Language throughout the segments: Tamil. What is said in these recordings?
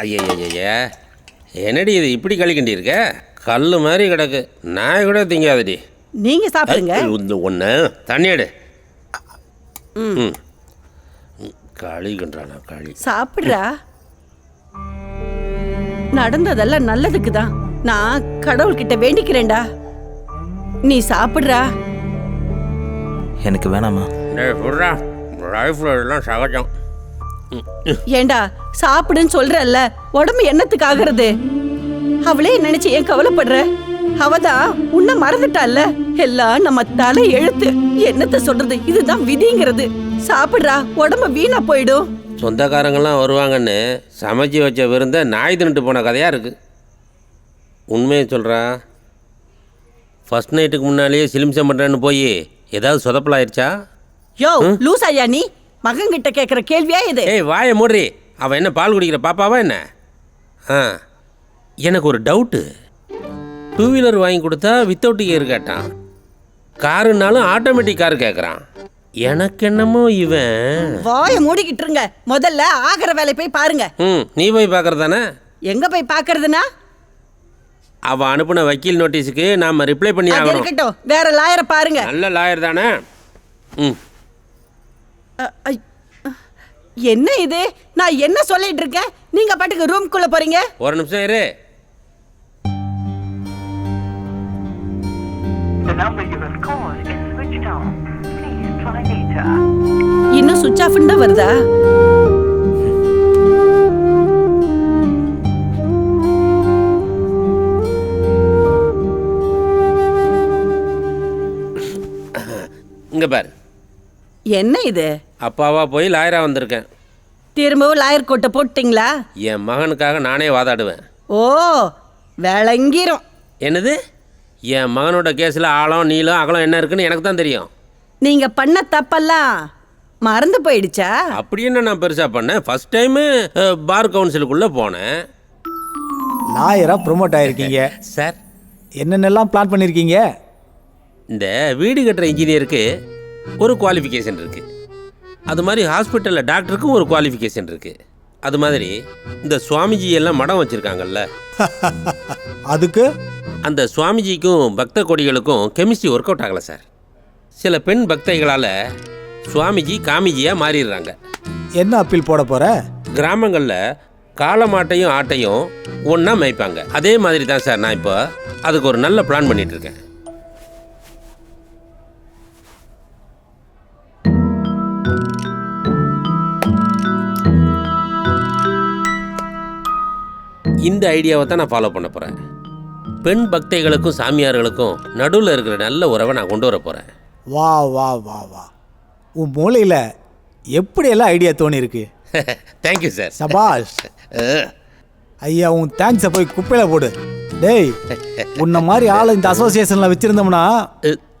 ஐயய்யய்ய என்னடி இது இப்படி கழிக்கண்டி இருக்க? கல் மாதிரி கிடக்கு. நான் கூட திங்காதடி. நீங்க சாப்பிடுங்க. இந்த ஒன்று தண்ணி எடு. ம். களிக்கின்றானா களி சாப்பிடுறா. நடந்ததெல்லாம் நல்லதுக்கு தான் நான் கடவுள்கிட்ட வேண்டிக்கிறேன்டா. நீ சாப்பிடுறா. எனக்கு வேணாமா எல்லாம் சகஜம். ஏண்டா சாப்பிடுன்னு சொல்றல்ல உடம்பு என்னத்துக்கு ஆகுறது? அவளே நினைச்சு ஏன் கவலைப்படுற? அவதான் உன்னை மறந்துட்டால எல்லாம் நம்ம தலை எழுத்து. என்னத்த சொல்றது? இதுதான் விதிங்கிறது. சாப்பிடுறா உடம்பு வீணா போயிடும். சொந்தக்காரங்கெல்லாம் வருவாங்கன்னு சமைச்சு வச்ச விருந்த நாய் தின்னுட்டு போன கதையாக இருக்குது உண்மையை சொல்கிறா ஃபர்ஸ்ட் நைட்டுக்கு முன்னாலேயே சிலிம்சம் பண்ணுறேன்னு போய் ஏதாவது சொதப்பலாயிருச்சா? யோ லூஸ் ஐயா நீ? மகன்கிட்ட கேக்குற கேள்வியா இது? ஏய் வாயை மூடுறி. அவன் என்ன பால் குடிக்கிற பாப்பாவா என்ன? ஆ. எனக்கு ஒரு டவுட்டு டூ வீலர் வாங்கி கொடுத்தா வித்தவுட் கியர் கேட்டான். காருனாலும் ஆட்டோமேட்டிக் கார் கேட்குறான் எனக்கு என்னமோ இவன்? வாய மூடிக்கிட்டு இருங்க. முதல்ல ஆகிற வேலை போய் பாருங்க. ம் நீ போய் பார்க்குறது தானே எங்க போய் பாக்குறதுனா அவன் அனுப்பின வக்கீல் நோட்டீஸுக்கு நாம் ரிப்ளை பண்ணி அது ஆகணும். இருக்கட்டும். வேற லாயரை பாருங்க. நல்ல லாயர் தானே? ம். என்ன இது? நான் என்ன சொல்லிட்டு இருக்கேன்? நீங்க பாட்டுக்கு ரூம்குள்ள போறீங்க? ஒரு நிமிஷம் இரு. இன்னும் சுவிட்ச் ஆஃப் தான் வருதா? இங்கே பாரு. என்ன இது? அப்பாவா போய் லாயராக வந்திருக்கேன். திரும்பவும் லாயர் கோட்டை போட்டீங்களா? என் மகனுக்காக நானே வாதாடுவேன். ஓ விளங்கிரும். என்னது? என் மகனோட கேஸில் ஆழம் நீளம் அகலம் என்ன இருக்குன்னு எனக்கு தான் தெரியும். நீங்க பண்ண தப்பெல்லாம் மறந்து போயிடுச்சா? அப்படி என்ன நான் பெருசாக பண்ணேன்? ஃபர்ஸ்ட் டைமு பார் கவுன்சிலுக்குள்ளே போனேன். லாயரா ப்ரொமோட் ஆயிருக்கீங்க. சார் என்னென்னலாம் பிளான் பண்ணியிருக்கீங்க இந்த வீடு கட்டுற இன்ஜினியருக்கு ஒரு குவாலிஃபிகேஷன் இருக்குது அது மாதிரி ஹாஸ்பிட்டலில் டாக்டருக்கும் ஒரு குவாலிஃபிகேஷன் இருக்குது அது மாதிரி இந்த சுவாமிஜி எல்லாம் மடம் வச்சுருக்காங்கல்ல. அதுக்கு? அந்த சுவாமிஜிக்கும் பக்த கொடிகளுக்கும் கெமிஸ்ட்ரி ஒர்க் அவுட் ஆகலை சார் சில பெண் பக்தைகளால் சுவாமிஜி காமிஜியாக மாறிடுறாங்க. என்ன அப்பீல் போட போற? கிராமங்களில் காளமாட்டையும் ஆட்டையும் ஒன்றா மேய்ப்பாங்க. அதே மாதிரி தான் சார் நான் இப்போ அதுக்கு ஒரு நல்ல பிளான் பண்ணிட்டு இந்த ஐடியாவை தான் நான் ஃபாலோ பண்ண போகிறேன் பெண் பக்தைகளுக்கும் சாமியார்களுக்கும் நடுவில் இருக்கிற நல்ல உறவை நான் கொண்டு வர போகிறேன் வா வா வா வா. உன் மூளையில் எப்படியெல்லாம் ஐடியா தோணி இருக்கு தேங்க்யூ சார் சபாஷ். ஐயா உன் தேங்க்ஸை போய் குப்பையில் போடு. டேய் உன்ன மாதிரி ஆளை இந்த அசோசியேஷனில் வச்சிருந்தோம்னா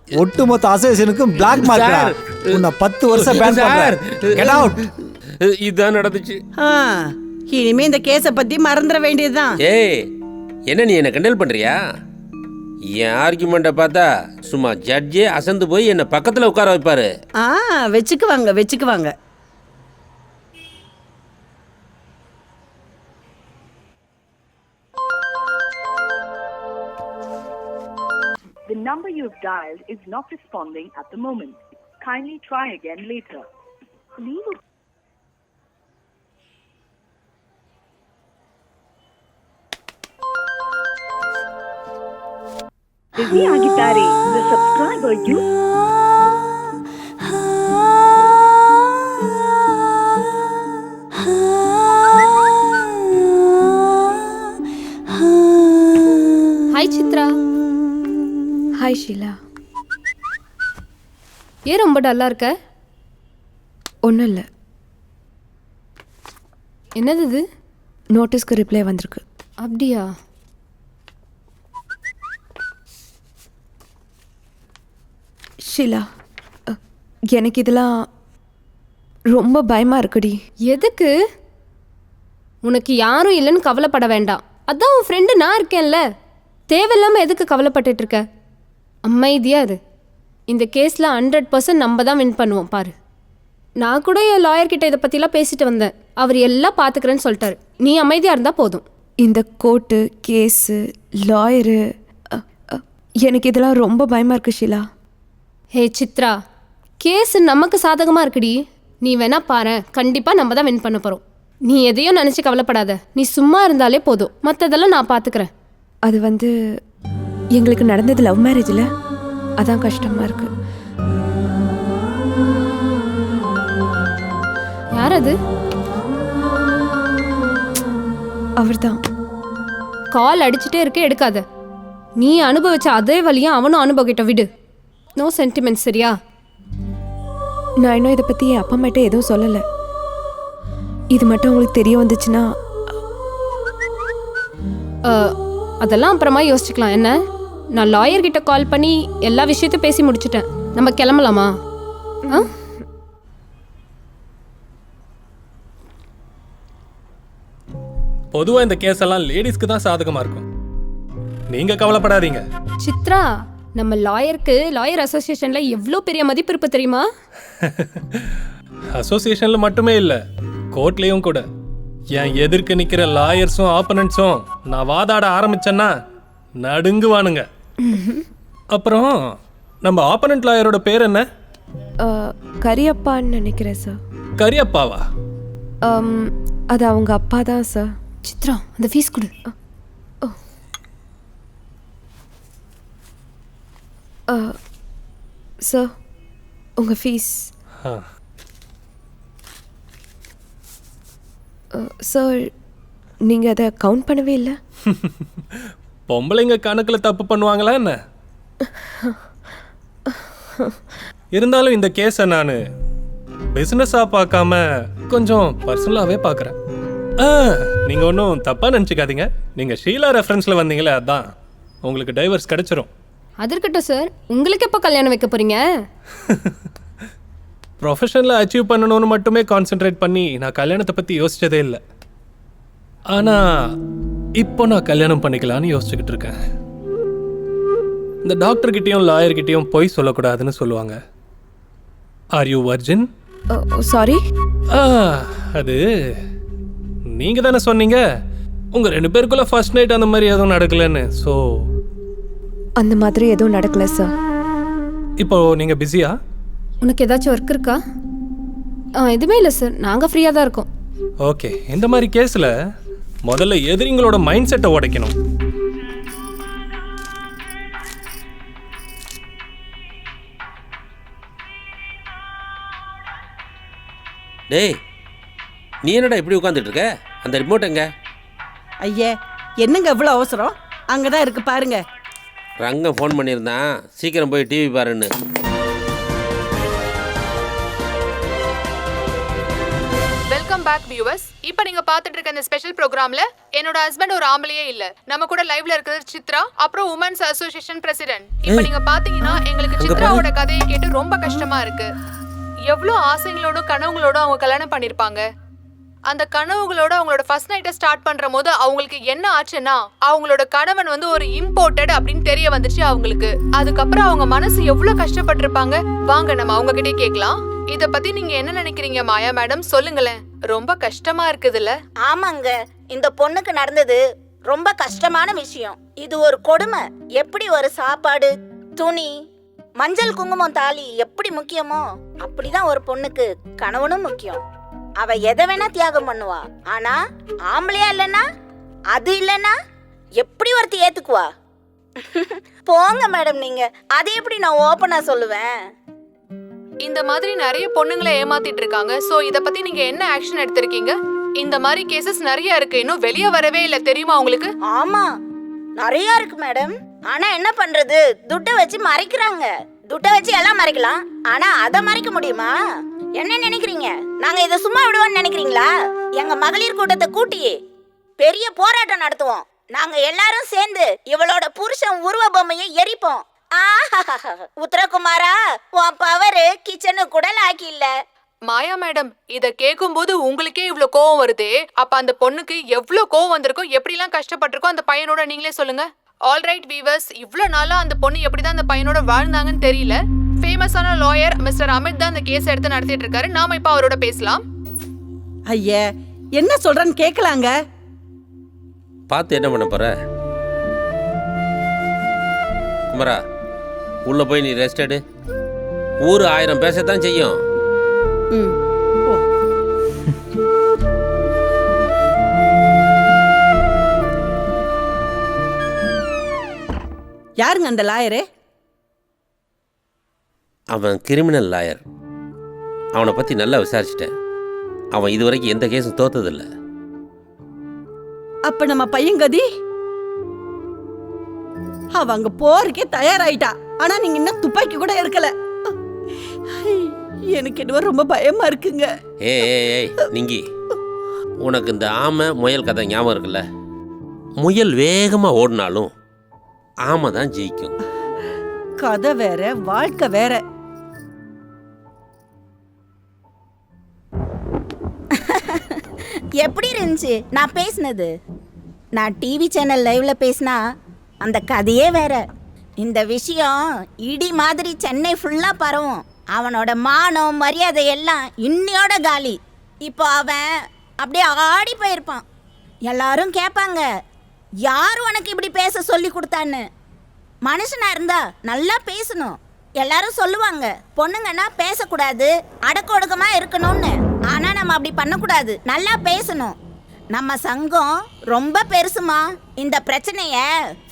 ஒட்டுமொத்த அசோசியேஷனுக்கும் பிளாக் மார்க். உன்னை பத்து வருஷம் பேன் கெட் அவுட் இதுதான் நடந்துச்சு. ஆ, இனிமே இந்த கேஸை பத்தி மறந்துட வேண்டியதுதான் ஏய் என்ன நீ என்ன கிண்டல் பண்றியா என் ஆர்குமெண்ட்டை பார்த்தா சும்மா ஜட்ஜே அசந்து போய் என்னை பக்கத்தில் உட்கார வைப்பாரு ஆ வச்சுக்குவாங்க வச்சுக்குவாங்க The number you've dialed is not responding at the moment. Kindly try again later. Leave a busy ಆಗಿದ್ದಾರೆ The subscriber you hi Chitra hi Sheela ஏன் ரொம்ப டல்லா இருக்க ஒன்றும் இல்லை என்னது இது நோட்டீஸ்க்கு ரிப்ளை வந்திருக்கு அப்படியா ஷீலா எனக்கு இதெல்லாம் ரொம்ப பயமாக இருக்குடி. எதுக்கு? உனக்கு யாரும் இல்லைன்னு கவலைப்பட வேண்டாம். அதான் உன் ஃப்ரெண்டு நான் இருக்கேன்ல. தேவையில்லாமல் எதுக்கு கவலைப்பட்டுட்டு இருக்க? அமைதியா இரு. இந்த கேஸில் ஹண்ட்ரட் பர்சன்ட் நம்ம தான் வின் பண்ணுவோம் பாரு. நான் கூட என் லாயர் கிட்ட இதை பற்றிலாம் பேசிட்டு வந்தேன். அவர் எல்லாம் பார்த்துக்கிறேன்னு சொல்லிட்டாரு. நீ அமைதியாக இருந்தால் போதும். இந்த கோர்ட்டு கேஸு லாயரு எனக்கு இதெல்லாம் ரொம்ப பயமாக இருக்கு ஷீலா. ஹே சித்ரா கேஸ் நமக்கு சாதகமாக இருக்குடி. நீ வேணா பாரு கண்டிப்பாக நம்ம தான் வின் பண்ண போகிறோம் நீ எதையும் நினச்சி கவலைப்படாத. நீ சும்மா இருந்தாலே போதும். மற்றதெல்லாம் நான் பார்த்துக்கிறேன் அது வந்து எங்களுக்கு நடந்தது லவ் மேரேஜில் அதான் கஷ்டமாக இருக்கு. யார் அது? அவர்தான். கால் அடிச்சுட்டே இருக்க எடுக்காத. நீ அனுபவிச்ச அதே வழியை அவனும் அனுபவிட்ட விடு. நோ சென்டிமெண்ட் சரியா? நான் இன்னும் இதை பற்றி என் அப்பா அம்மாட்ட எதுவும் சொல்லலை. இது மட்டும் உங்களுக்கு தெரிய வந்துச்சுன்னா அதெல்லாம் அப்புறமா யோசிச்சுக்கலாம். என்ன? நான் லாயர் கிட்ட கால் பண்ணி எல்லா விஷயத்தையும் பேசி முடிச்சிட்டேன். நம்ம கிளம்பலாமா? ஆ? பொதுவாக இந்த கேஸ் எல்லாம் லேடிஸ்க்கு தான் சாதகமாக இருக்கும். நீங்கள் கவலைப்படாதீங்க. சித்ரா! நம்ம லாயருக்கு லாயர் அசோசியேஷன்ல எவ்வளோ பெரிய மதிப்பு இருக்கு தெரியுமா? அசோசியேஷனில் மட்டுமே இல்லை கோர்ட்லேயும் கூட. என் எதிர்க்க நிற்கிற லாயர்ஸும் ஆப்பனண்ட்ஸும் நான் வாதாட ஆரம்பிச்சேன்னா நடுங்குவானுங்க. அப்புறம் நம்ம ஆப்பனண்ட் லாயரோட பேர் என்ன? கரியப்பான்னு நினைக்கிறேன் சார் கரியப்பாவா? அது அவங்க அப்பா தான் சார் சித்ரா அந்த ஃபீஸ் கொடு. சார் உங்கள் ஃபீஸ். சார் நீங்கள் அதை கவுண்ட் பண்ணவே இல்லை பொம்பளைங்க கணக்கில் தப்பு பண்ணுவாங்களா என்ன இருந்தாலும் இந்த கேஸை நான் பிஸ்னஸாக பார்க்காம கொஞ்சம் பர்சனலாகவே பார்க்குறேன் நீங்கள் ஒன்றும் தப்பாக நினச்சிக்காதீங்க நீங்கள் ஷீலா ரெஃபரன்ஸில் வந்தீங்களே அதான் உங்களுக்கு டைவர்ஸ் கிடச்சிரும் அது இருக்கட்டும் சார் உங்களுக்கு எப்போ கல்யாணம் வைக்க போறீங்க? ப்ரொஃபஷனில் அச்சீவ் பண்ணணும்னு மட்டுமே கான்சென்ட்ரேட் பண்ணி நான் கல்யாணத்தை பற்றி யோசிச்சதே இல்லை. ஆனால் இப்போ நான் கல்யாணம் பண்ணிக்கலான்னு யோசிச்சுக்கிட்டு இருக்கேன். இந்த டாக்டர்கிட்டயும் லாயர்கிட்டயும் பொய் சொல்லக்கூடாதுன்னு சொல்லுவாங்க. ஆர் யூ வர்ஜின் சாரி ஆ அது நீங்கள் தானே சொன்னீங்க. உங்கள் ரெண்டு பேருக்குள்ள ஃபர்ஸ்ட் நைட் அந்த மாதிரி எதுவும் நடக்கலைன்னு. ஸோ அந்த மாதிரி எதுவும் நடக்கல சார் இப்போ நீங்கள் பிஸியா உனக்கு ஏதாச்சும் ஒர்க் இருக்கா? ஆ எதுவுமே இல்லை சார் நாங்கள் ஃப்ரீயாக தான் இருக்கோம். ஓகே. இந்த மாதிரி கேஸில் முதல்ல எதிரிங்களோட மைண்ட் செட்டை உடைக்கணும். டேய் நீ என்னடா இப்படி உட்காந்துட்டு இருக்க அந்த ரிமோட் எங்க? ஐயே என்னங்க இவ்வளோ அவசரம்? அங்கே தான் இருக்கு பாருங்க. ரங்கம் ஃபோன் பண்ணியிருந்தான். சீக்கிரம் போய் டிவி பாருன்னு. வெல்கம் பேக் வியூவர்ஸ் இப்போ நீங்க பார்த்துட்டு இருக்க இந்த ஸ்பெஷல் ப்ரோக்ராம்ல என்னோட ஹஸ்பண்ட் ஒரு ஆம்பளையே இல்ல. நம்ம கூட லைவ்ல இருக்கிறது சித்ரா அப்புறம் உமன்ஸ் அசோசியேஷன் பிரசிடென்ட் இப்போ நீங்க பாத்தீங்கன்னா எங்களுக்கு சித்ராவோட கதையை கேட்டு ரொம்ப கஷ்டமா இருக்கு. எவ்வளோ ஆசைங்களோடும் கனவுங்களோடும் அவங்க கல்யாணம் பண்ணிருப்பாங்க. அந்த கனவுகளோட அவங்களோட ஃபர்ஸ்ட் நைட்டை ஸ்டார்ட் பண்ற போது அவங்களுக்கு என்ன ஆச்சுன்னா அவங்களோட கணவன் வந்து ஒரு இம்போர்ட்டட் அப்படின்னு தெரிய வந்துச்சு அவங்களுக்கு. அதுக்கப்புறம் அவங்க மனசு எவ்வளவு கஷ்டப்பட்டிருப்பாங்க? வாங்க நம்ம அவங்க கிட்டே கேட்கலாம். இத பத்தி நீங்க என்ன நினைக்கிறீங்க மாயா மேடம்? சொல்லுங்களேன். ரொம்ப கஷ்டமா இருக்குதுல்ல? ஆமாங்க. இந்த பொண்ணுக்கு நடந்தது ரொம்ப கஷ்டமான விஷயம். இது ஒரு கொடுமை. எப்படி ஒரு சாப்பாடு துணி மஞ்சள் குங்குமம் தாலி எப்படி முக்கியமோ அப்படிதான் ஒரு பொண்ணுக்கு கணவனும் முக்கியம். அவ எதை வேணா தியாகம் பண்ணுவா. ஆனா ஆம்பளையா இல்லனா அது இல்லனா எப்படி ஒருத்தி ஏத்துக்குவா? போங்க மேடம் நீங்க. அதை எப்படி நான் ஓப்பனா சொல்லுவேன்? இந்த மாதிரி நிறைய பொண்ணுங்களை ஏமாத்திட்டு இருக்காங்க. சோ இத பத்தி நீங்க என்ன ஆக்ஷன் எடுத்திருக்கீங்க? இந்த மாதிரி கேசஸ் நிறைய இருக்கு. இன்னும் வெளியே வரவே இல்ல. தெரியுமா உங்களுக்கு? ஆமா. நிறைய இருக்கு மேடம். ஆனா என்ன பண்றது? துட்டை வச்சு மறைக்கிறாங்க. துட்டை வச்சு எல்லாம் மறைக்கலாம். ஆனா அத மறைக்க முடியுமா? என்ன நினைக்கிறீங்க? நாங்க இத சும்மா விடுவோம்னு நினைக்கிறீங்களா? எங்க மகளிர் கூட்டத்தை கூட்டி பெரிய போராட்டம் நடத்துவோம். நாங்க எல்லாரும் சேர்ந்து இவளோட புருஷன் உருவ பொம்மையை எரிப்போம். உத்தரகுமாரா உன் பவரு கிச்சனு குடல் ஆக்கி இல்ல. மாயா மேடம் இத கேட்கும்போது உங்களுக்கே இவ்ளோ கோவம் வருதே. அப்ப அந்த பொண்ணுக்கு எவ்வளவு கோவம் வந்திருக்கும் எப்படிலாம் கஷ்டப்பட்டிருக்கோ அந்த பையனோட நீங்களே சொல்லுங்க. ஆல்ரைட் வீவர்ஸ் இவ்வளோ நாளா அந்த பொண்ணு எப்படிதான் அந்த பையனோட வாழ்ந்தாங்கன்னு தெரியல. ஃபேமஸான லாயர் மிஸ்டர் அமித் தான் அந்த கேஸ் எடுத்து நடத்திட்டு இருக்காரு நாம இப்ப அவரோட பேசலாம். ஐயே என்ன சொல்றேன்னு கேட்கலாங்க பார்த்து என்ன பண்ண போற? குமரா உள்ள போய் நீ ரெஸ்ட் எடு. ஊர் ஆயிரம் பேசத்தான் செய்யும். ம். யாருங்க அந்த லாயரு அவன் கிரிமினல் லாயர் அவனை பற்றி நல்லா விசாரிச்சிட்டேன். அவன் இதுவரைக்கும் எந்த கேஸும் தோத்ததில்லை. அப்ப நம்ம பையங்கதி அவ அங்க போறதுக்கே தயாராயிட்டா. ஆனா நீங்க இன்னும் துப்பாக்கி கூட இருக்கல எனக்கு என்னவோ ரொம்ப பயமா இருக்குங்க. ஏய் ஏய் நிங்கி. உனக்கு இந்த ஆமை முயல் கதை ஞாபகம் இருக்குல்ல? முயல் வேகமாக ஓடினாலும் ஆமை தான் ஜெயிக்கும். கதை வேற வாழ்க்கை வேற. எப்படி இருந்துச்சு? நான் பேசினது. நான் டிவி சேனல் லைவ்ல பேசினா அந்த கதையே வேற. இந்த விஷயம் இடி மாதிரி சென்னை ஃபுல்லாக பரவும். அவனோட மானம் மரியாதை எல்லாம் இன்னையோட காலி. இப்போ அவன் அப்படியே ஆடி போயிருப்பான். எல்லாரும் கேட்பாங்க யார் உனக்கு இப்படி பேச சொல்லி கொடுத்தான்னு? மனுஷனா இருந்தா நல்லா பேசணும். எல்லாரும் சொல்லுவாங்க பொண்ணுங்கன்னா பேசக்கூடாது அடக்க ஒடுக்கமாக இருக்கணும்னு. ஆனால் நம்ம அப்படி பண்ணக்கூடாது நல்லா பேசணும். நம்ம சங்கம் ரொம்ப பெருசுமா? இந்த பிரச்சனையை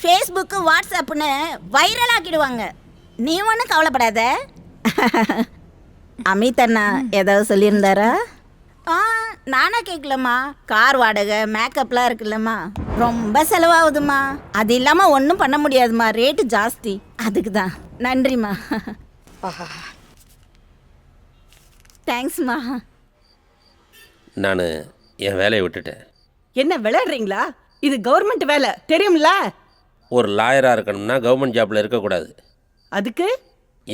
ஃபேஸ்புக்கு வாட்ஸ்அப்னு வைரல் ஆக்கிடுவாங்க. நீ ஒன்றும் கவலைப்படாத. அமித் அண்ணா ஏதாவது சொல்லியிருந்தாரா? ஆ நானா கேட்கலம்மா கார் வாடகை மேக்கப்லாம் இருக்குல்லம்மா. ரொம்ப செலவாகுதுமா அது இல்லாமல் ஒன்றும் பண்ண முடியாதும்மா. ரேட்டு ஜாஸ்தி. அதுக்கு தான் நன்றிம்மா. தேங்க்ஸ்மா நான் என் வேலையை விட்டுட்டேன். என்ன விளையாடுறீங்களா? இது கவர்மெண்ட் வேலை. தெரியும்ல? ஒரு லாயராக இருக்கணும்னா கவர்மெண்ட் ஜாப்பில் இருக்கக்கூடாது. அதுக்கு?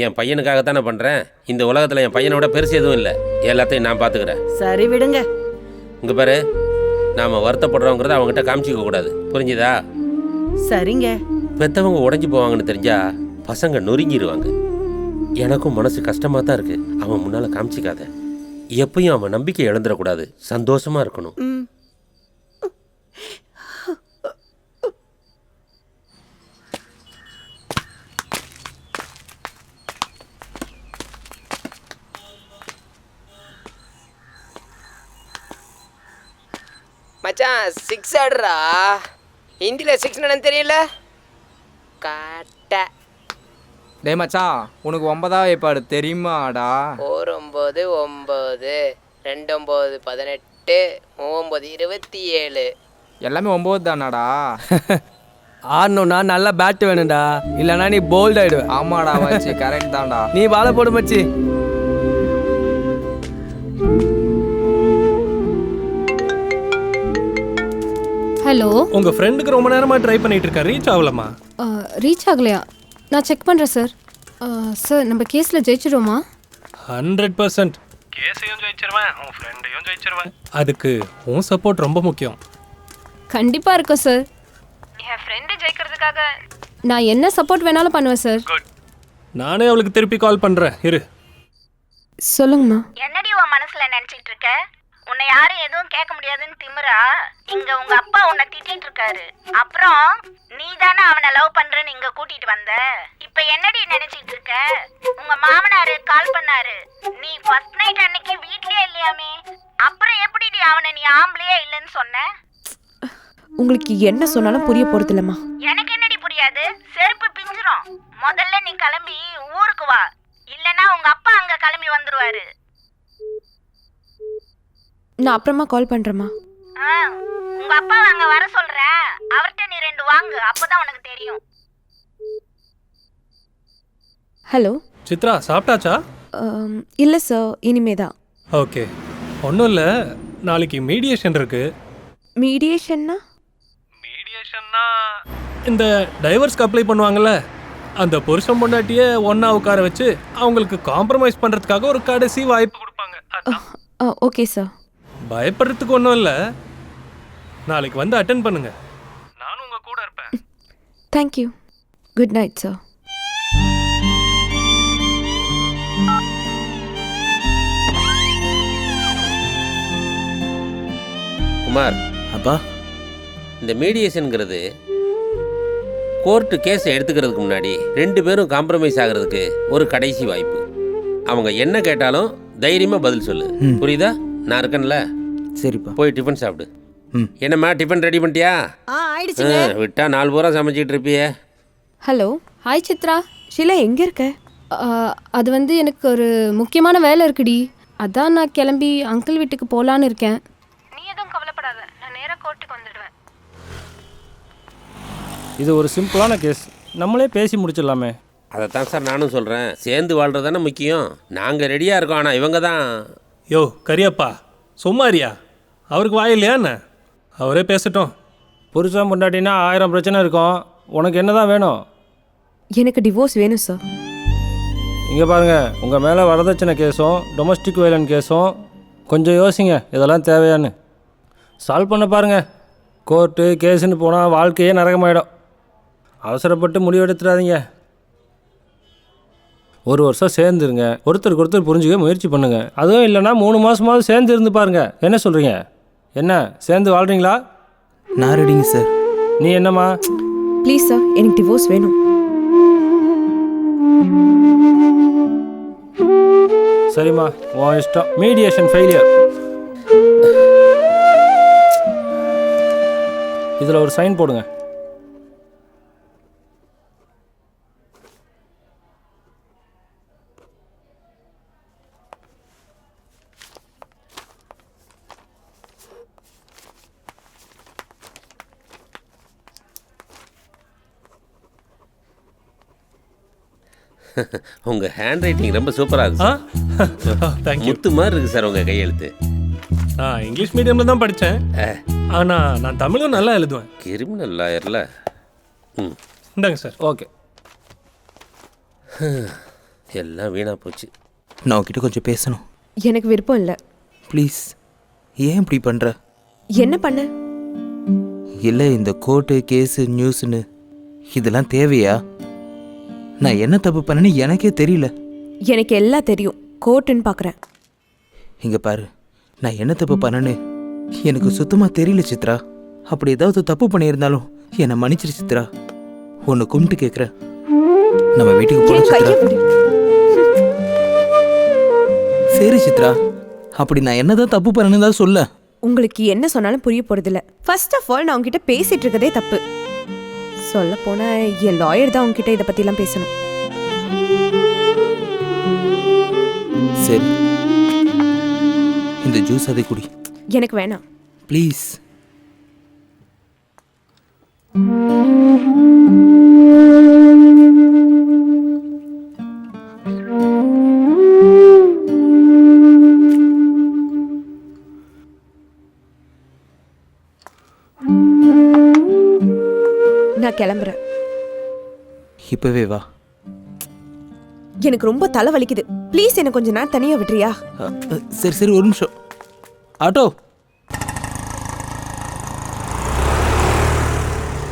என் பையனுக்காகத்தானே பண்ணுறேன் இந்த உலகத்தில் என் பையனோட பெருசு எதுவும் இல்லை. எல்லாத்தையும் நான் பார்த்துக்கிறேன் சரி விடுங்க. இங்கே பாரு நாம் வருத்தப்படுறோங்கிறத அவங்ககிட்ட காமிச்சிக்க கூடாது. புரிஞ்சுதா? சரிங்க. பெத்தவங்க உடஞ்சி போவாங்கன்னு தெரிஞ்சா பசங்க நொறுங்கிடுவாங்க எனக்கும் மனசு கஷ்டமாக தான் இருக்கு. அவன் முன்னால் காமிச்சிக்காத. எப்பயும் அவன் நம்பிக்கை இழந்துடக்கூடாது. சந்தோஷமா இருக்கணும். மச்சான் சிக்ஸ் ஆடுறா. ஹிந்தியில் சிக்ஸ் என்னன்னு தெரியல? காட்ட. டேய் மச்சான் உனக்கு ஒன்பதாம் ஏற்பாடு தெரியுமாடா? ஒரு ஒம்பது ஒம்பது ரெண்டு ஒம்பது பதினெட்டு ஒம்பது இருபத்தி ஏழு எல்லாமே ஒம்பது தானாடா. ஆடணும்னா நல்ல பேட் வேணும்டா. இல்லைன்னா நீ போல்ட் ஆயிடுவ. ஆமாடா வச்சு கரெக்ட் தான்டா. நீ வாழை போடு மச்சி. ஹலோ உங்க ஃப்ரெண்டுக்கு ரொம்ப நேரமா ட்ரை பண்ணிட்டு இருக்கேன் ரீச் ஆகலமா ரீச் ஆகலையா? நான் செக் பண்ணுறேன் சார் சார் நம்ம கேஸில் ஜெயிச்சிடுவோமா ஹண்ட்ரட் பர்சன்ட் கேஸையும் ஜெயிச்சிருவேன் உன் ஃப்ரெண்டையும் ஜெயிச்சிருவேன். அதுக்கு உன் சப்போர்ட் ரொம்ப முக்கியம். கண்டிப்பாக இருக்கும் சார் என் ஃப்ரெண்டு ஜெயிக்கிறதுக்காக நான் என்ன சப்போர்ட் வேணாலும் பண்ணுவேன் சார் நானே அவளுக்கு திருப்பி கால் பண்றேன். இரு. சொல்லுங்கம்மா. என்னடி உன் மனசுல நினைச்சிட்டு இருக்க? உன்னை யாரும் எதுவும் கேட்க முடியாதுன்னு திமிரா இங்க உங்க அப்பா உன்னை திட்டிட்டு இருக்காரு. அப்புறம் நீ தானே அவனை லவ் பண்றேன்னு இங்க கூட்டிட்டு வந்த. இப்ப என்னடி நினைச்சிட்டு இருக்க? உங்க மாமனாரு கால் பண்ணாரு. நீ ஃபர்ஸ்ட் நைட் அன்னைக்கு வீட்லயே இல்லையாமே? அப்புறம் எப்படிடி அவனை நீ ஆம்பளையே இல்லைன்னு சொன்ன? உங்களுக்கு என்ன சொன்னாலும் புரிய போறது இல்லம்மா எனக்கு என்னடி புரியாது? செருப்பு பிஞ்சிரும். முதல்ல நீ கிளம்பி ஊருக்கு வா. இல்லனா உங்க அப்பா அங்க கிளம்பி வந்துருவாரு. நான் அப்புறமா கால் பண்றேம்மா. ஆ, உங்க அப்பா அங்க வர சொல்றேன் அவர்கிட்ட நீ ரெண்டு வாங்கு அப்பதான் உனக்கு தெரியும். ஹலோ சித்ரா சாப்பிட்டாச்சா? இல்லை சார் இனிமே தான் ஓகே. ஒன்றும் இல்லை நாளைக்கு மீடியேஷன் இருக்கு. மீடியேஷன்னா மீடியேஷன்னா இந்த டைவர்ஸ்க்கு அப்ளை பண்ணுவாங்கல்ல அந்த புருஷன் பொண்டாட்டியை ஒன்றா உட்கார வச்சு அவங்களுக்கு காம்ப்ரமைஸ் பண்ணுறதுக்காக ஒரு கடைசி வாய்ப்பு கொடுப்பாங்க. ஓகே சார் பயப்படுறதுக்கு ஒன்றும் இல்லை. நாளைக்கு வந்து அட்டன் பண்ணுங்க. நானும் உங்க கூட இருப்பேன். Thank you good night sir Kumar. அப்பா. இந்த மீடியேஷனுங்கிறது கோர்ட்டு கேஸை எடுத்துக்கிறதுக்கு முன்னாடி ரெண்டு பேரும் காம்ப்ரமைஸ் ஆகிறதுக்கு ஒரு கடைசி வாய்ப்பு. அவங்க என்ன கேட்டாலும் தைரியமாக பதில் சொல்லு. புரியுதா? நான் இருக்கேன்ல. சரிப்பா. போய் டிஃபன் சாப்பிடு. ம். என்னம்மா டிஃபன் ரெடி பண்ணிட்டியா? ஆ ஆ, ஆயிடுச்சுங்க விட்டா நாலு பூரா சமைச்சிட்டு இருப்பியே. Hello hi Chitra. ஷீலா எங்க இருக்க? ஆ, அது வந்து எனக்கு ஒரு முக்கியமான வேலை இருக்குடி. அதான் நான் கிளம்பி அங்கிள் வீட்டுக்கு போகலான்னு இருக்கேன். நீ எதுவும் கவலைப்படாத. நான் நேராக கோர்ட்டுக்கு வந்துடுவேன். இது ஒரு சிம்பிளான கேஸ் நம்மளே பேசி முடிச்சிடலாமே. அதைத்தான் சார் நானும் சொல்கிறேன் சேர்ந்து வாழ்றது தானே முக்கியம். நாங்கள் ரெடியாக இருக்கோம் ஆனால் இவங்க தான் யோ கரியப்பா சும்மாரியா அவருக்கு வாய் இல்லையா என்ன? அவரே பேசட்டும். புருஷன் பொண்டாட்டினா ஆயிரம் பிரச்சனை இருக்கும். உனக்கு என்ன தான் வேணும்? எனக்கு டிவோர்ஸ் வேணும் சார் இங்கே பாருங்க உங்கள் மேலே வரதட்சணை கேஸும் டொமஸ்டிக் வயலன் கேஸும் கொஞ்சம் யோசிங்க இதெல்லாம் தேவையான்னு. சால்வ் பண்ண பாருங்க. கோர்ட்டு கேஸுன்னு போனால் வாழ்க்கையே நரகமாயிடும். அவசரப்பட்டு முடிவெடுத்துடாதீங்க. ஒரு வருஷம் சேர்ந்துருங்க. ஒருத்தருக்கு ஒருத்தர் புரிஞ்சுக்க முயற்சி பண்ணுங்க. அதுவும் இல்லைன்னா மூணு மாதமாவது சேர்ந்து இருந்து பாருங்க. என்ன சொல்கிறீங்க என்ன? சேர்ந்து வாழ்கிறீங்களா நான் ரெடிங்க சார். நீ என்னம்மா? Please sir. எனக்கு டிவோர்ஸ் வேணும். சரிம்மா. உன் இஷ்டம். மீடியேஷன் ஃபெயிலியர் இதில் ஒரு சைன் போடுங்க. உங்கள் ஹேண்ட் ரைட்டிங் ரொம்ப சூப்பராக இருக்கு முத்து மாதிரி இருக்குது சார் உங்கள் கையெழுத்து. நான் இங்கிலீஷ் மீடியமில் தான் படித்தேன் ஆனால் நான் தமிழும் நல்லா எழுதுவேன். கிரிமினல் லாயரில்? ம். இந்தாங்க சார் ஓகே. எல்லாம் வீணாக போச்சு. நான் உன்கிட்ட கொஞ்சம் பேசணும். எனக்கு விருப்பம் இல்லை. ப்ளீஸ் ஏன் இப்படி பண்ணுற என்ன பண்ண? இல்லை இந்த கோர்ட்டு கேஸு நியூஸ்னு இதெல்லாம் தேவையா? நான் என்ன தப்பு பண்ணேன்னு எனக்கே தெரியல. எனக்கு எல்லாம் தெரியும். கோர்ட்டுன்னு பார்க்குறேன் இங்கே பாரு நான் என்ன தப்பு பண்ணேன்னு எனக்கு சுத்தமாக தெரியல சித்ரா. அப்படி ஏதாவது தப்பு பண்ணியிருந்தாலும் என்னை மன்னிச்சிரு சித்ரா. உன்னை கும்பிட்டு கேட்குறேன் நம்ம வீட்டுக்கு போகலாம் சித்ரா. சரி சித்ரா அப்படி நான் என்னதான் தப்பு பண்ணேன்னு தான் சொல்ல உங்களுக்கு என்ன சொன்னாலும் புரிய போறதில்ல. ஃபர்ஸ்ட் ஆஃப் ஆல் நான் உங்ககிட்ட பேசிட்டு இருக்கதே தப்பு. சொல்ல போனா என் லாயர் தான் உங்ககிட்ட இதை பத்திலாம் பேசணும். சரி. இந்த ஜூஸ் அதை குடி. எனக்கு வேணாம். ப்ளீஸ் நான் கிளம்புறேன். இப்போவே வா. எனக்கு ரொம்ப தலை வலிக்குது. ப்ளீஸ் என்ன கொஞ்ச நேரம் தனியா அ, அ, சரி சரி ஒரு நிமிஷம். ஆட்டோ!